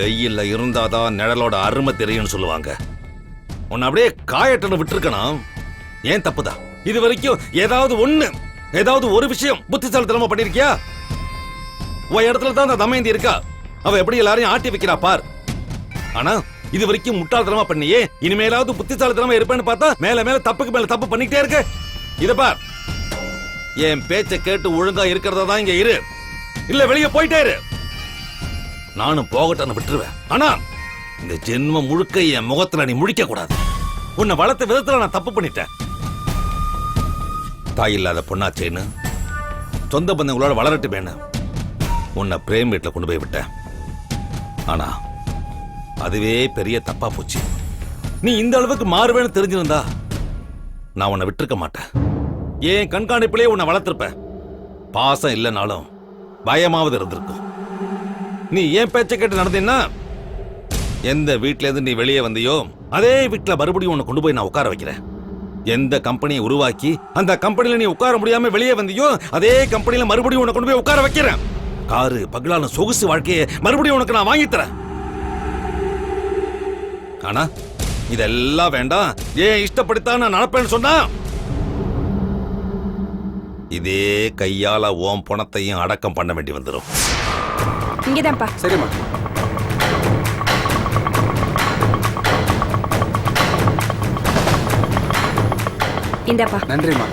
வெயில்ல இருந்தாதான் நிழலோட அருமை தெரியும்னு சொல்லுவாங்க. உன்னை அப்படியே காயட்டன்னு விட்டுருக்கணும். ஏன் தப்புதான் இது வரைக்கும் ஏதாவது ஒண்ணு ஏதாவது ஒரு விஷயம் புத்திசாலித்தனமா பண்ணிருக்கியா? உன் இடத்துல தான் அந்த தமயந்தி இருக்கா? அவ எப்படி எல்லாரையும் ஆட்டி வைக்கிறா பார். ஆனா இது வரைக்கும் முட்டாள்தனமா பண்ணியே இனிமேலாவது புத்திசாலித்தனமா இருப்பேன்னு பார்த்தா மேல மேல தப்புக்கு மேல தப்பு பண்ணிக்கிட்டே இருக்க. இத பார். என் பேச்ச கேட்டு ஒழுங்கா இருக்கிறதா தான் இங்க இரு. இல்ல வெளிய போயிட்டே இரு. நானும் போகட்டன்னு விட்டுருவேன். ஆனா இந்த ஜென்மம் முழுக்க என் முகத்துல நீ முழிக்க கூடாது. உன்னை வளர்த்த விதத்துல நான் தப்பு பண்ணிட்டேன். தாய் இல்லாத பொண்ணாச்சேன்னு சொந்த பந்தங்களோட வேணும் உன்னை பிரேம் வீட்டில் கொண்டு போய் விட்டேன். ஆனா அதுவே பெரிய தப்பா போச்சு. நீ இந்த அளவுக்கு மாறுவேன்னு தெரிஞ்சிருந்தா நான் உன்னை விட்டுருக்க மாட்டேன். ஏன் கண்காணிப்பிலே உன்னை வளர்த்துருப்பேன். பாசம் இல்லைனாலும் பயமாவது இருந்திருக்கும். நீ ஏன் பேச்ச கேட்டு நடந்தீன்னா? எந்த வீட்ல இருந்து நீ வெளியே வந்தியோ அதே வீட்டில் மறுபடியும் உன்னை கொண்டு போய் நான் உட்கார வைக்கிறேன். எந்த கம்பெனியை உருவாக்கி அந்த கம்பெனில நீ உட்கார முடியாம வெளியே வந்தியோ அதே கம்பெனில மறுபடியும் உன்னை கொண்டு போய் உட்கார வைக்கிறேன். காரு பகலான சொகுசு வாழ்க்கையை மறுபடியும் உனக்கு நான் வாங்கி தரேன். ஆனா இதெல்லாம் வேண்டாம். ஏன் இஷ்டப்படித்தான் நான் நடப்பேன்னு சொன்னா? இதே கையால ஓம் பணத்தையும் அடக்கம் பண்ண வேண்டி வந்துடும் இங்கதான்ப்பா. சரிம்மா. இந்தாப்பா. நன்றிம்மா.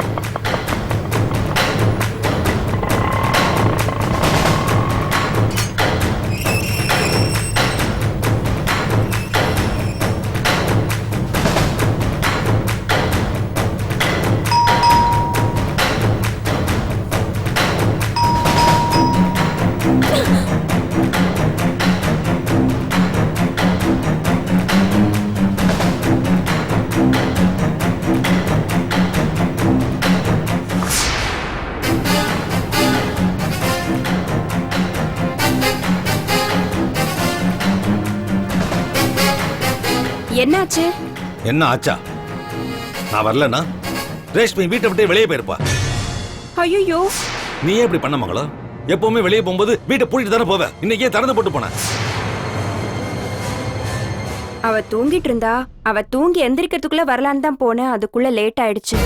என்ன ஆச்சா? நான் வரலனா? ரேஷ்மி வீட்டை விட்டு வெளியே போயிருப்பா. ஐயோ நீ ஏன் இப்படி பண்ண மங்களம் எப்பவுமே வெளியே போகும்போது வீட்டை பூட்டிட்டு தானே போவ. இன்னைக்கு திறந்து போட்டு போன? அவ தூங்கிட்டு இருந்தா அவ தூங்கி எந்திரிக்கிறதுக்குள்ள வரலான்னு தான் போனேன். அதுக்குள்ள லேட் ஆயிடுச்சு.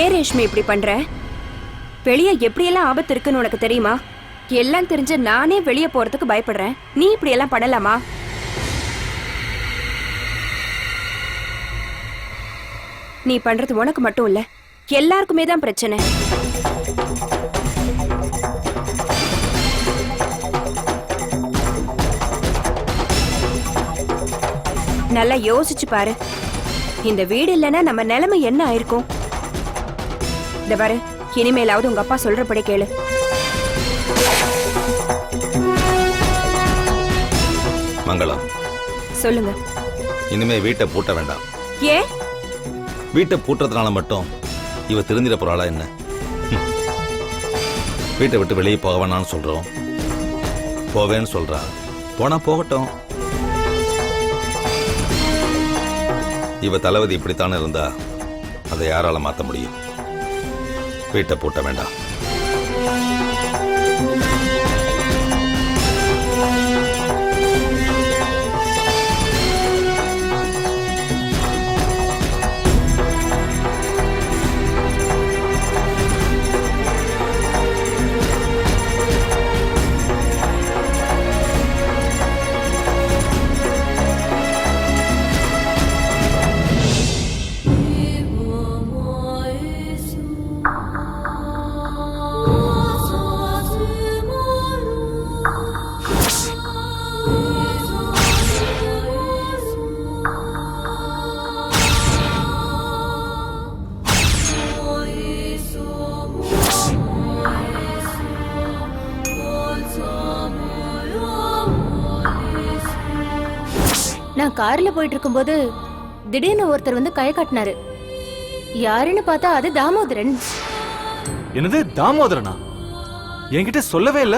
ஏன் ரேஷ்மி இப்படி பண்ற? வெளியே எப்படியெல்லாம் ஆபத்து இருக்குன்னு உனக்கு தெரியுமா? எல்லாம் தெரிஞ்சு நானே வெளியே போறதுக்கு பயப்படுறேன். நீ இப்படி எல்லாம் பண்ணலாமா? நீ பண்றது உனக்கு மட்டும் இல்ல எல்லாருக்குமே தான் பிரச்சனை. நல்லா யோசிச்சு பாரு. இந்த வீடு இல்லைன்னா நம்ம நிலைமை என்ன ஆயிருக்கும்? இந்த பாரு இனிமேலாவது உங்க அப்பா சொல்றபடி கேளு. மங்களம் சொல்லுங்க. இனிமே வீட்டை பூட்ட வேண்டாம். ஏன் வீட்டை பூட்டுறதுனால மட்டும் இவ தெரிஞ்சிட போறாளா என்ன. வீட்டை விட்டு வெளியே போக வேணாம்னு சொல்றோம். போவேன்னு சொல்றா. போனா போகட்டும். இவ தளபதி இப்படித்தானே இருந்தா அதை யாரால மாத்த முடியும்? வீட்டை பூட்ட வேண்டாம். நான் கார்ல போயிட்டு இருக்கும்போது திடீர்னு ஒருத்தர் வந்து கை காட்டினாரு. யாருன்னு பார்த்தா அது தாமோதரன். என்னது தாமோதரனா? என்கிட்ட சொல்லவே இல்ல.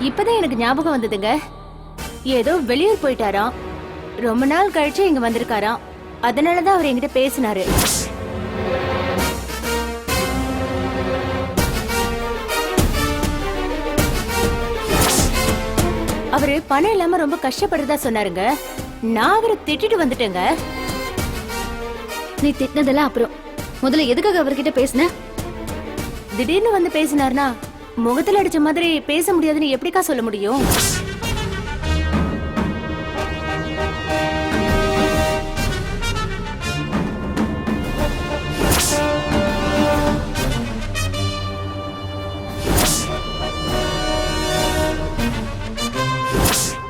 இப்பதான் எனக்கு ஞாபகம் வந்ததுங்க. ஏதோ வெளியூர் போயிட்டாராம். ரொம்ப நாள் கழிச்சு இங்க வந்திருக்காராம். அதனாலதான் அவர் என்கிட்ட பேசினாரு. அவரு பணம் இல்லாம ரொம்ப கஷ்டப்படுறதா சொன்னாருங்க. நான் அவரை திட்டிட்டு வந்துட்டேங்க. நீ திட்டினதெல்லாம் அப்புறம். முதல்ல எதுக்காக அவர்கிட்ட பேசுன? திடீர்னு வந்து பேசினார்னா முகத்துல அடிச்ச மாதிரி பேச முடியாதுன்னு எப்படிக்கா சொல்ல முடியும்?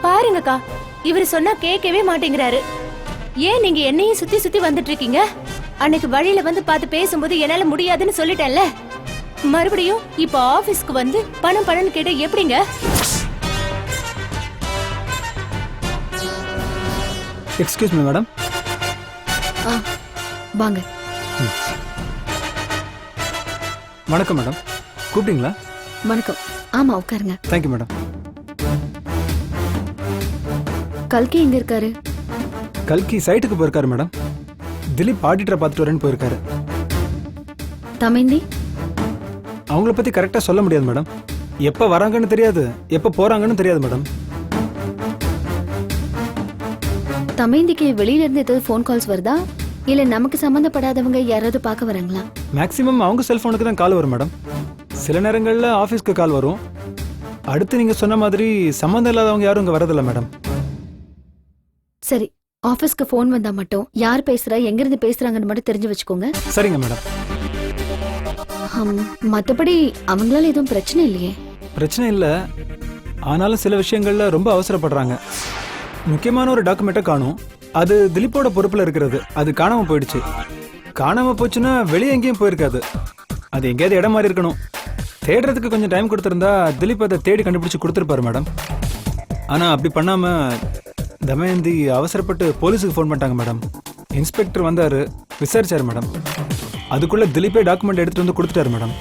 பாருங்கக்கா இவர் சொன்னா கேட்கவே மாட்டேங்கிறாரு. ஏன் நீங்க என்னையும் சுத்தி சுத்தி வந்துட்டு இருக்கீங்க அன்னைக்கு வழியில வந்து பார்த்து பேசும்போது என்னால முடியாதுன்னு சொல்லிட்டேன்ல. மறுபடியும் இப்ப ஆபீஸ்க்கு வந்து பணம் பணம் கேட்ட எப்படிங்க? எக்ஸ்கியூஸ் மீ மேடம் ஆ வாங்க. வணக்கம் மேடம் கூப்பிட்டீங்களா? வணக்கம். ஆமா உட்காருங்க. தேங்க்யூ மேடம் கல்கி எங்க இருக்காரு? கல்கி சைட்டுக்கு போயிருக்காரு மேடம். திலீப் ஆடிட்டரை பார்த்துட்டு வரேன்னு போயிருக்காரு. தமைந்தி? அவங்கள பற்றி கரெக்டாக சொல்ல முடியாது மேடம். எப்போ வராங்கன்னு தெரியாது எப்போ போகிறாங்கன்னு தெரியாது மேடம். தமைந்திக்கு வெளியில இருந்து ஏதாவது ஃபோன் கால்ஸ் வருதா? இல்ல நமக்கு சம்பந்தப்படாதவங்க யாராவது பார்க்க வராங்களா? மேக்ஸிமம் அவங்க செல்ஃபோனுக்கு தான் கால் வரும் மேடம். சில நேரங்களில் ஆஃபீஸ்க்கு கால் வரும். அடுத்து நீங்கள் சொன்ன மாதிரி சம்மந்தம் இல்லாதவங்க யாரும் இங்கே வரதில்லை மேடம். சரி ஆபீஸ்க்கு ஃபோன் வந்தா மட்டும் யார் பேசுறா எங்க இருந்து பேசுறாங்கன்னு மட்டும் தெரிஞ்சு வச்சுக்கோங்க. சரிங்க மேடம். ஹம், மத்தபடி அவங்களால எதுவும் பிரச்சனை இல்லையே. பிரச்சனை இல்லை. ஆனாலும் சில விஷயங்கள்ல ரொம்ப அவசரப்படுறாங்க. முக்கியமான ஒரு டாக்குமெண்ட்டை காணும். அது திலீப்போட பொறுப்பில் இருக்கிறது. அது காணாம போயிடுச்சு. காணாம போச்சுன்னா வெளியே எங்கேயும் போயிருக்காது. அது எங்கேயாவது இடம் மாதிரி இருக்கணும். தேடுறதுக்கு கொஞ்சம் டைம் கொடுத்துருந்தா திலீப் அதை தேடி கண்டுபிடிச்சு கொடுத்துருப்பாரு மேடம். ஆனால் அப்படி பண்ணாம தமயந்தி அவசரப்பட்டு போலீஸுக்கு ஃபோன் பண்ணிட்டாங்க மேடம் இன்ஸ்பெக்டர் வந்தார் விசாரிச்சார் மேடம் அதுக்குள்ளே திலீப்பே டாக்குமெண்ட் எடுத்துகிட்டு வந்து கொடுத்துட்டாரு மேடம்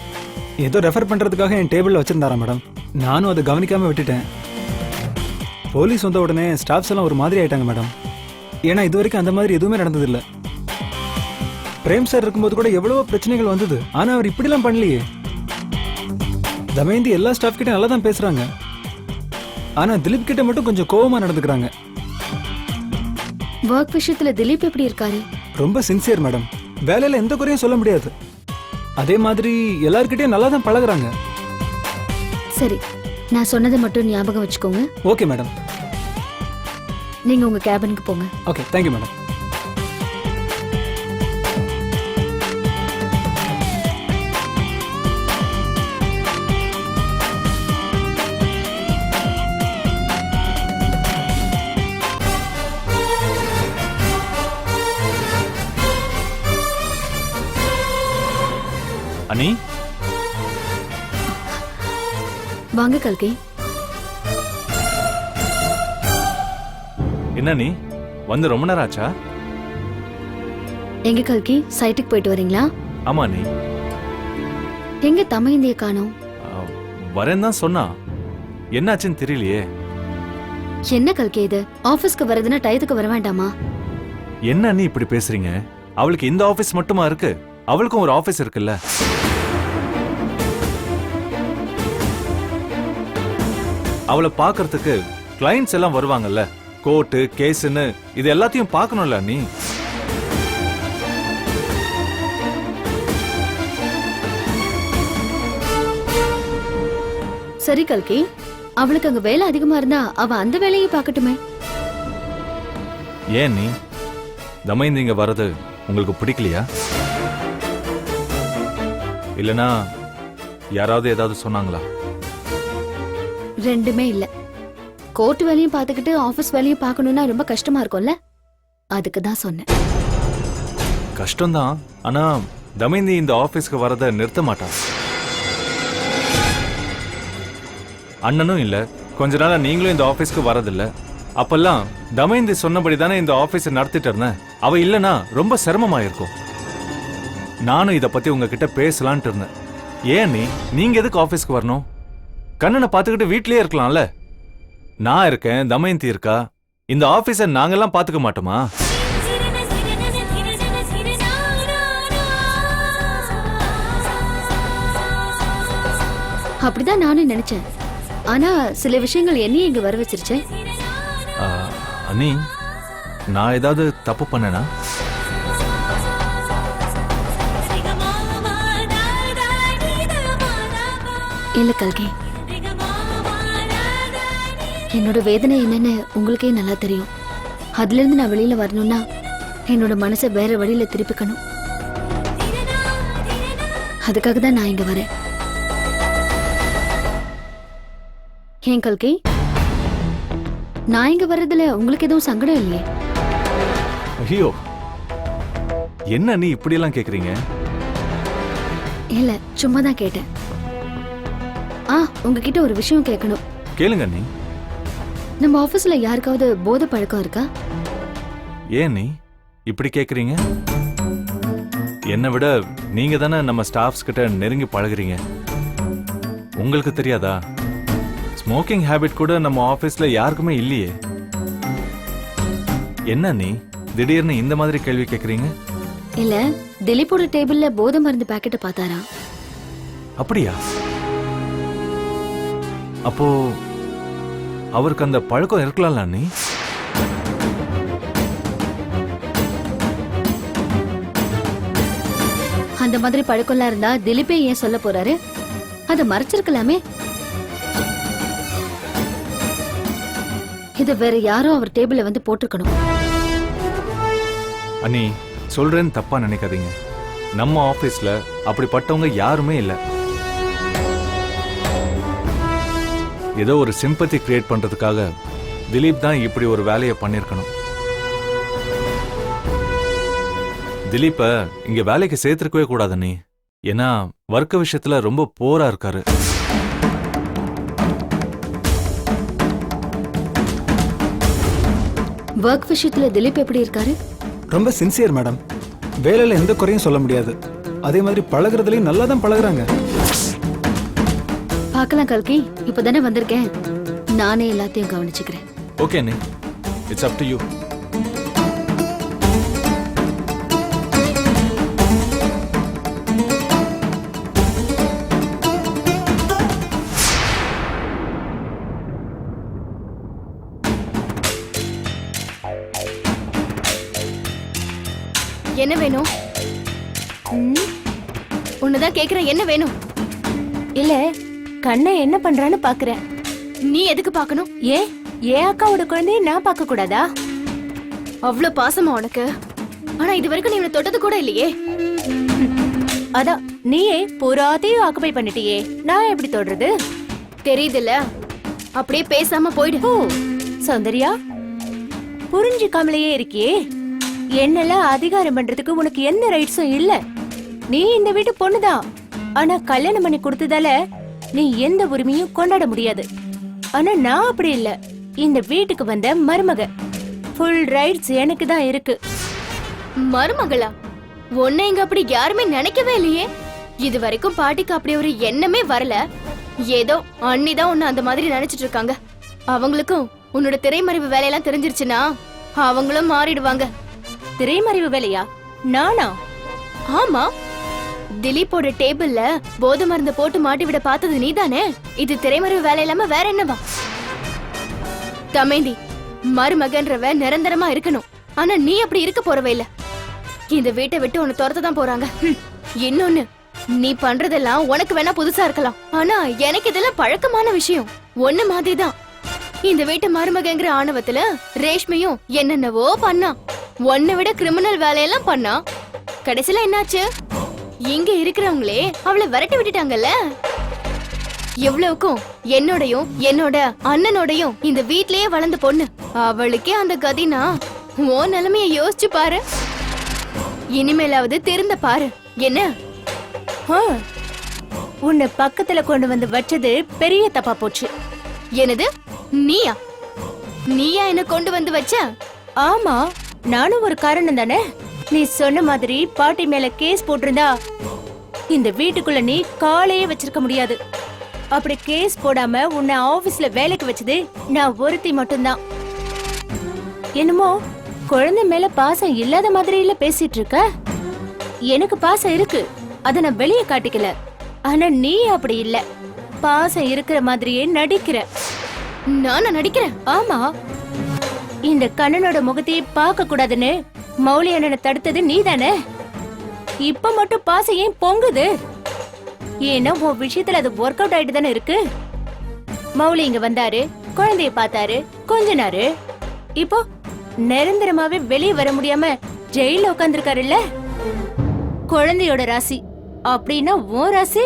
ஏதோ ரெஃபர் பண்ணுறதுக்காக என் டேபிளில் வச்சிருந்தாரா மேடம் நானும் அதை கவனிக்காமல் விட்டுட்டேன். போலீஸ் வந்த உடனே ஸ்டாஃப்ஸ் எல்லாம் ஒரு மாதிரி ஆயிட்டாங்க மேடம் ஏன்னா இது வரைக்கும் அந்த மாதிரி எதுவுமே நடந்ததில்லை. பிரேம் சார் இருக்கும்போது கூட எவ்வளவோ பிரச்சனைகள் வந்தது. ஆனா அவர் இப்படிலாம் பண்ணலையே. தமயந்தி எல்லா ஸ்டாஃப் கிட்ட நல்லா தான் பேசுறாங்க. ஆனா திலீப் கிட்ட மட்டும் கொஞ்சம் கோவமா நடந்துக்கிறாங்க. ஒர்க் விஷயத்துல திலீப் எப்படி இருக்காரு? ரொம்ப சின்சியர் மேடம் வேலையில எந்த குறையும் சொல்ல முடியாது. அதே மாதிரி எல்லார்கிட்டயும் நல்லா தான் பழகுறாங்க. சரி நான் சொன்னதை மட்டும் ஞாபகம் வச்சுக்கோங்க. ஓகே மேடம் நீங்க உங்க கேபினுக்கு போங்க. ஓகே தேங்க்யூ மேடம் அனி? வாங்க கல்கி. என்ன நீ வந்து ரொம்ப நேரம் ஆச்சா? எங்க கல்கி? சைட்டுக்கு போயிட்டு வரீங்களா? ஆமா நீ எங்க தமைந்திய காணோம்? வரேன் தான் சொன்னா. என்னாச்சுன்னு தெரியலையே. என்ன கல்கி இது? ஆபீஸ்க்கு வரதுன்னா டயத்துக்கு வர வேண்டாமா? என்ன நீ இப்படி பேசுறீங்க? அவளுக்கு இந்த ஆபீஸ் மட்டுமா இருக்கு? அவளுக்கும் ஒரு ஆபீஸ் இருக்குல்ல? அவளை பார்க்கறதுக்கு கிளைண்ட்ஸ் எல்லாம் வருவாங்கல்ல? கோர்ட்டு கேஸ்ன்னு இது எல்லாத்தையும் பார்க்கணும்ல நீ? சரி கல்கி. அவளுக்கு அங்க வேலை அதிகமா இருந்தா அவ அந்த வேலையை பார்க்கட்டுமே. ஏன் நீ? தமைந்து இங்க வர்றது உங்களுக்கு பிடிக்கலையா? இல்லனா யாராவது ஏதாவது சொன்னாங்களா? ரெண்டுமே இல்ல. கோர்ட் வேலையும் பார்த்துக்கிட்டு ஆபீஸ் வேலையும் பார்க்கணும்னா ரொம்ப கஷ்டமா இருக்கும்ல? அதுக்கு தான் சொன்னேன். கஷ்டம்தான். ஆனா தமைந்தி இந்த ஆபீஸ்க்கு வரத நிறுத்த மாட்டான். அண்ணனும் இல்ல. கொஞ்ச நாளா நீங்களும் இந்த ஆபீஸ்க்கு வரதில்ல. அப்பெல்லாம் தமயந்தி சொன்னபடி தானே இந்த ஆபீஸ் நடத்திட்டு இருந்தேன். அவ இல்லனா ரொம்ப சிரமமா இருக்கும் நானும் இத பத்தி உங்ககிட்ட பேசலான்ட்டு இருந்தேன். ஏன் நீ நீங்க எதுக்கு ஆபீஸ்க்கு வரணும்? கண்ணனை பார்த்துக்கிட்டு வீட்லயே இருக்கலாம்ல. நான் இருக்கேன் தமயந்தி இருக்கா? இந்த ஆபீஸ நாங்கெல்லாம் பாத்துக்க மாட்டோமா? அப்படிதான் நானும் நினைச்சேன். ஆனா சில விஷயங்கள் என்னையும் இங்க வர வச்சிருச்சே. ஆ, அண்ணி நான் ஏதாவது தப்பு பண்ணேனா? இல்ல கல்கி. என்னோட வேதனை என்னன்னு உங்களுக்கே நல்லா தெரியும். அதுல இருந்து நான் வெளியில வரணும்னா என்னோட மனசை வேற வழியில திருப்பிக்கணும். அதுக்காக தான் நான் இங்க வரேன். ஏன் கல்கி? நான் இங்க வர்றதுல உங்களுக்கு எதுவும் சங்கடம் இல்லையே? ஐயோ என்ன நீ இப்படியெல்லாம் கேக்குறீங்க? இல்ல சும்மா தான் கேட்டேன். ஆ உங்ககிட்ட ஒரு விஷயம் கேட்கணும். கேளுங்க நீ நம்ம ஆபீஸ்ல யாருக்காவது போதை பழக்கம் இருக்கா? ஏன் நீ? இப்படி கேக்குறீங்க? என்னை விட நீங்க தானே நம்ம ஸ்டாஃப்ஸ் கிட்ட நெருங்கி பழகுறீங்க. உங்களுக்கு தெரியாதா? ஸ்மோக்கிங் ஹேபிட் கூட நம்ம ஆபீஸ்ல யாருக்குமே இல்லையே. என்ன நீ? திடீர்னு இந்த மாதிரி கேள்வி கேக்குறீங்க? இல்ல திலீப்போட டேபிள்ல போதை மருந்து பாக்கெட்டை பார்த்தாரா அப்படியா? அப்போ அவருக்கு அந்த பழக்கம் இருக்கலாம்ல நீ அந்த மாதிரி பழக்கம்லாம் இருந்தா திலீப்பே ஏன் சொல்ல போறாரு? அதை மறைச்சிருக்கலாமே. இத வேற யாரோ அவர் டேபிள்ல வந்து போட்டிருக்கணும். அண்ணி சொல்றேன்னு தப்பா நினைக்காதீங்க. நம்ம ஆபீஸ்ல அப்படிப்பட்டவங்க யாருமே இல்ல. ஏதோ ஒரு சிம்பத்தி கிரியேட் பண்றதுக்காக திலீப் தான் இப்படி ஒரு வேலையை பண்ணிருக்கணும். திலீப்ப இங்க வேலைக்கு சேர்த்திருக்கவே கூடாது நீ. ஏன்னா வர்க்க விஷயத்துல ரொம்ப போரா இருக்காரு. ஒர்க் விஷயத்துல திலீப் எப்படி இருக்காரு? ரொம்ப சின்சியர் மேடம் வேலையில எந்த குறையும் சொல்ல முடியாது. அதே மாதிரி பழகுறதுலயும் நல்லா தான் பழகுறாங்க. பார்க்கலாம் கல்கி. இப்பதானே வந்திருக்கேன். நானே எல்லாத்தையும் கவனிச்சுக்கிறேன். ஓகே அண்ணி இட்ஸ் அப் டு யூ என்ன வேணும்? உன்னதான் கேக்குறேன் என்ன வேணும்? இல்ல கண்ணை என்ன பண்றான்னு பாக்குறேன். நீ எதுக்கு பார்க்கணும்? ஏன் என் அக்காவோட குழந்தைய நான் பார்க்க கூடாதா? அவ்ளோ பாசமா உனக்கு. ஆனா இது வரைக்கும் நீ இவனை தொட்டது கூட இல்லையே. அதான் நீயே பூராத்தையும் ஆக்குபை பண்ணிட்டியே. நான் எப்படி தொடுறது? தெரியுதுல்ல. அப்படியே பேசாம போயிடு. ஓ சௌந்தர்யா புரிஞ்சுக்காமலேயே இருக்கியே. என்னெல்லாம் அதிகாரம் பண்றதுக்கு உனக்கு எந்த ரைட்ஸும் இல்ல. நீ இந்த வீட்டு பொண்ணுதான். ஆனா கல்யாணம் பண்ணி கொடுத்ததால நீ எந்த உரிமையும் கொண்டாட முடியாது. ஆனா நான் அப்படி இல்ல. இந்த வீட்டுக்கு வந்த மருமக. ஃபுல் ரைட்ஸ் எனக்கு தான் இருக்கு. மருமகளா? உன்னை இங்க அப்படி யாருமே நினைக்கவே இல்லையே. இது வரைக்கும் பாட்டிக்கு அப்படி ஒரு எண்ணமே வரல. ஏதோ அண்ணி தான் உன்னை அந்த மாதிரி நினைச்சிட்டு இருக்காங்க. அவங்களுக்கும் உன்னோட திரைமறைவு வேலையெல்லாம் தெரிஞ்சிருச்சுன்னா அவங்களும் மாறிடுவாங்க. திரைமறைவு வேலையா? நானா? ஆமா. திலீப்போட டேபிள்ல போதை மருந்து போட்டு மாட்டி விட பார்த்தது நீதானே? இது திரைமறைவு வேலை இல்லாம வேற என்னவா? தமேந்தி மருமகன்றவ நிரந்தரமா இருக்கணும். ஆனா நீ அப்படி இருக்க போறவே இல்ல. இந்த வீட்டை விட்டு உன்னை துரத்த தான் போறாங்க. இன்னொன்னு நீ பண்றதெல்லாம் உனக்கு வேணா புதுசா இருக்கலாம். ஆனா எனக்கு இதெல்லாம் பழக்கமான விஷயம். ஒண்ணு மாதிரிதான். இந்த வீட்டு மருமகங்கிற ஆணவத்துல ரேஷ்மியும் என்னென்னவோ பண்ணா. உன்னை விட கிரிமினல் வேலையெல்லாம் பண்ணா. கடைசியில என்னாச்சு? இங்க இருக்கிறவங்களே அவளை விரட்டி விட்டுட்டாங்கல்ல? எவ்வளவுக்கும் என்னோடையும் என்னோட அண்ணனோடையும் இந்த வீட்லயே வளர்ந்த பொண்ணு. அவளுக்கே அந்த கதினா. ஓ நிலைமைய யோசிச்சு பாரு. இனிமேலாவது திருந்த பாரு. என்ன? உன்னை பக்கத்துல கொண்டு வந்து வச்சது பெரிய தப்பா போச்சு. என்னது? நீயா? நீயா என்ன கொண்டு வந்து வச்ச? ஆமா நானும் ஒரு காரணம் தானே? நீ சொன்ன மாதிரி பாட்டி மேல கேஸ் போட்டிருந்தா இந்த வீட்டுக்குள்ள நீ காலையே வச்சிருக்க முடியாது. அப்படி கேஸ் போடாம உன்னை ஆபீஸ்ல வேலைக்கு வச்சது நான் ஒருத்தி மட்டும்தான். என்னமோ குழந்தை மேல பாசம் இல்லாத மாதிரி இல்ல பேசிட்டு இருக்க? எனக்கு பாசம் இருக்கு அத நான் வெளிய காட்டிக்கல. ஆனா நீ அப்படி இல்ல. பாசம் இருக்கிற மாதிரியே நடிக்கிற. நானா நடிக்கிறேன்? ஆமா. இந்த கண்ணனோட முகத்தையே பார்க்க கூடாதுன்னு மௌலி அண்ணனை தடுத்தது நீதானே? இப்ப மட்டும் பாச ஏன் பொங்குது? ஏன்னா உன் விஷயத்துல அது ஒர்க் அவுட் ஆயிட்டு தானே இருக்கு? மௌலி இங்க வந்தாரு குழந்தைய பார்த்தாரு கொஞ்சனாரு. இப்போ நிரந்தரமாவே வெளியே வர முடியாம ஜெயில உட்காந்துருக்காருல்ல குழந்தையோட ராசி. அப்படின்னா உன் ராசி?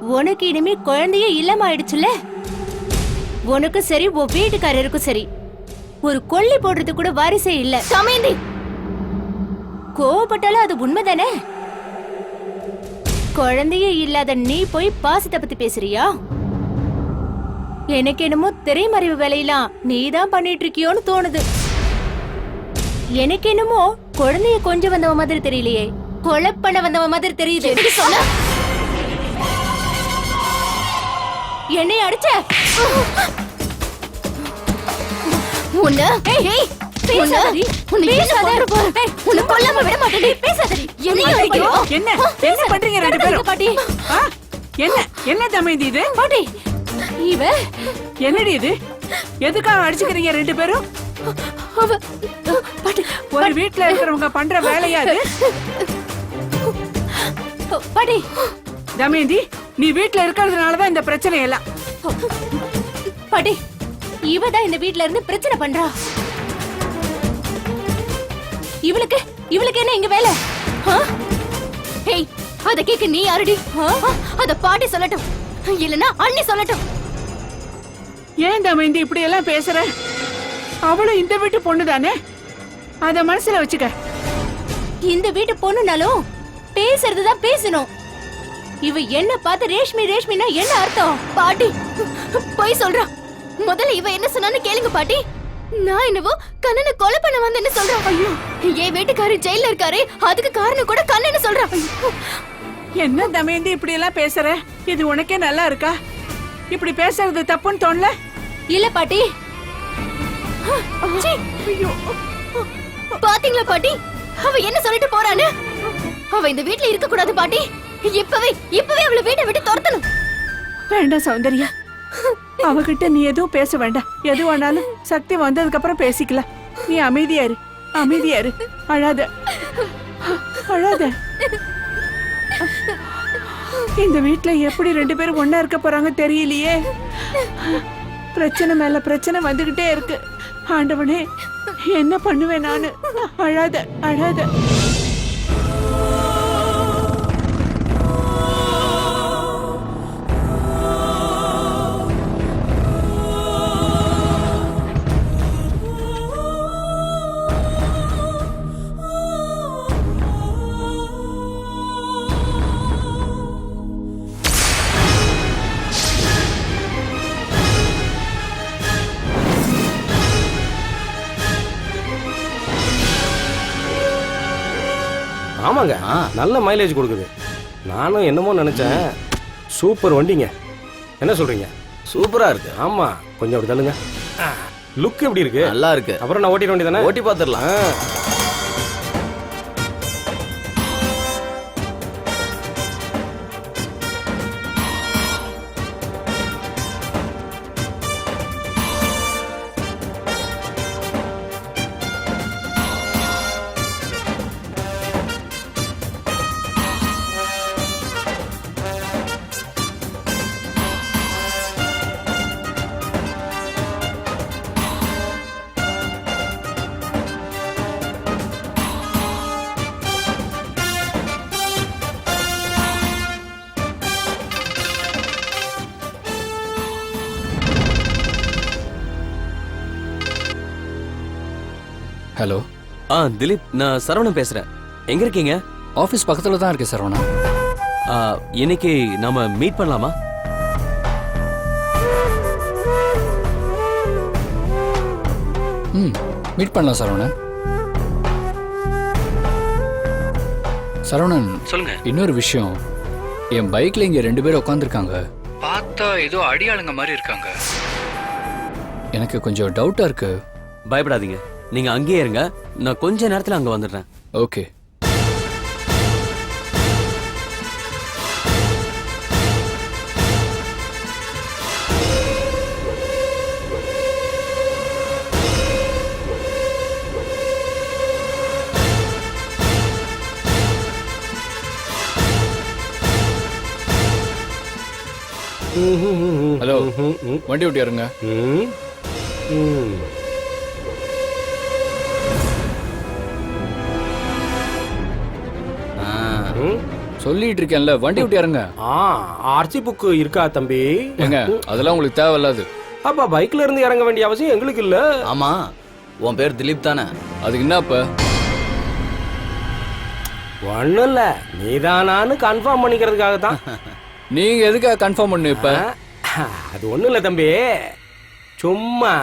உனக்கு இனிமே குழந்தையே இல்லாம ஆயிடுச்சுல உனக்கும் சரி உன் வீட்டுக்காரருக்கும் சரி. ஒரு கொல்லி போடுறது கூட வாரிசே இல்ல. தமேந்தி கோவப்பட்டாலும் அது உண்மைதானே? குழந்தையே இல்லாத நீ போய் பாசத்தை பத்தி பேசுறியா? எனக்கு என்னமோ திரைமறைவு வேலையெல்லாம் நீதான் பண்ணிட்டு இருக்கியோன்னு தோணுது. எனக்கு என்னமோ குழந்தைய கொஞ்சம் வந்தவ மாதிரி தெரியலையே. கொலை பண்ண வந்தவ மாதிரி தெரியுது. சொன்ன? என்னை அடிச்ச? உன்ன? ஏய் பேசாதடி. உன்னை என்ன பேசாத. உன்னை கொல்லாம விட மாட்டேன் பேசாதடி. அடிக்கிறோம் என்ன? என்ன பண்றீங்க ரெண்டு பேரும்? பாட்டி? என்ன? என்ன தமயந்தி இது? பாட்டி இவ என்னடி இது? எதுக்காக அடிச்சுக்கிறீங்க ரெண்டு பேரும்? ஒரு வீட்ல இருக்கிறவங்க பண்ற வேலையா அது பாட்டி. தமயந்தி நீ வீட்ல இருக்கிறதுனாலதான் இந்த பிரச்சனை எல்லாம். பாட்டி இவ தான் இந்த வீட்ல இருந்து பிரச்சனை பண்றா. இவளுக்கு இவளுக்கு என்ன இங்க வேலை? ஏய் அத கேக்க நீ யாருடி? அத பாட்டி சொல்லட்டும். இல்லனா அண்ணி சொல்லட்டும். ஏன் தமயந்தி இப்படி எல்லாம் பேசுற? அவளும் இந்த வீட்டு பொண்ணு தானே அத மனசுல வச்சுக்க. இந்த வீட்டு பொண்ணுனாலும் பேசுறது தான் பேசணும். இவ என்ன பார்த்து ரேஷ்மி ரேஷ்மினா என்ன அர்த்தம்? பாட்டி போய் சொல்றா. முதல்ல இவ என்ன சொன்னான்னு கேளுங்க பாட்டி. நான் என்னவோ கண்ணனை கொலை பண்ண வந்தேன்னு சொல்றான். ஐயோ. என் வீட்டுக்காரர் ஜெயில இருக்காரு. அதுக்கு காரணம் கூட கண்ணன்னு சொல்றான். என்ன தமயந்தி இப்படி எல்லாம் பேசுற? இது உனக்கே நல்லா இருக்கா? இப்படி பேசுறது தப்புன்னு தோணல? இல்ல பாட்டி. பாத்தீங்களா பாட்டி? அவ என்ன சொல்லிட்டு போறான்னு? அவ இந்த வீட்ல இருக்க கூடாது பாட்டி. இப்பவே இப்பவே அவளை வீட்டை விட்டு துரத்தணும். வேண்டாம் சௌந்தர்யா. அவகிட்ட நீ எதுவும் பேச வேண்டாம். எது வேணாலும் சக்தி வந்ததுக்கு அப்புறம் பேசிக்கலாம். நீ அமைதியாரு அமைதியாரு. அழாத அழாத. இந்த வீட்டுல எப்படி ரெண்டு பேரும் ஒன்னா இருக்க போறாங்க தெரியலையே. பிரச்சனை மேல பிரச்சனை வந்துகிட்டே இருக்கு. ஆண்டவனே என்ன பண்ணுவேன் நானு? அழாத அழாத. ஆமாங்க. நல்ல மைலேஜ் கொடுக்குது. நானும் என்னமோ நினைச்சேன் சூப்பர் வண்டிங்க. என்ன சொல்றீங்க? சூப்பரா இருக்கு. ஆமா கொஞ்சம் அப்படி தள்ளுங்க. லுக் எப்படி இருக்கு? நல்லா இருக்கு. அப்புறம் நான் ஓட்டிட வேண்டியதானே ஓட்டி பார்த்துடலாம். ஹலோ ஆ திலீப் நான் சரவணன் பேசுறேன். எங்க இருக்கீங்க? ஆஃபீஸ் பக்கத்தில் தான் இருக்கு சரவணா. ஆ, இன்னைக்கு நாம மீட் பண்ணலாமா? ம் மீட் பண்ணலாம் சரவணன் சரவணன் சொல்லுங்க. இன்னொரு விஷயம். என் பைக்ல இங்க ரெண்டு பேர் உட்காந்துருக்காங்க பார்த்தா ஏதோ அடியாளுங்க மாதிரி இருக்காங்க. எனக்கு கொஞ்சம் டவுட்டா இருக்கு. பயப்படாதீங்க. நீங்க அங்கேயே இருங்க. நான் கொஞ்ச நேரத்துல அங்க வந்துடுறேன். ஓகே. ஹலோ. வண்டி விட்டு இறங்க ம். ம். சொல்லிட்டு இருக்கேன்ல. வண்டி விட்டு இறங்க. ஆ ஆர்சி புக்கு இருக்கா தம்பி? ஏங்க அதெல்லாம் உங்களுக்கு தேவையில்லாது. அப்பா பைக்ல இருந்து இறங்க வேண்டிய அவசியம் எங்களுக்கு இல்ல. ஆமா உன் பேர் திலீப் தானே? அதுக்கு என்ன இப்ப ஒண்ணும் இல்ல. நீதானான்னு கன்ஃபார்ம் பண்ணிக்கிறதுக்காக தான் நீங்க எதுக்காக கன்ஃபார்ம் பண்ணு இப்ப? அது ஒண்ணும் இல்ல தம்பி. சும்மா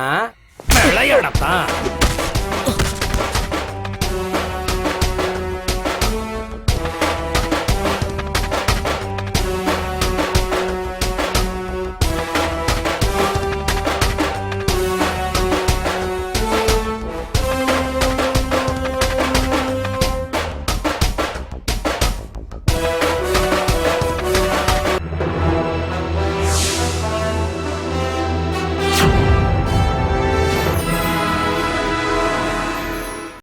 விளையாடத்தான்.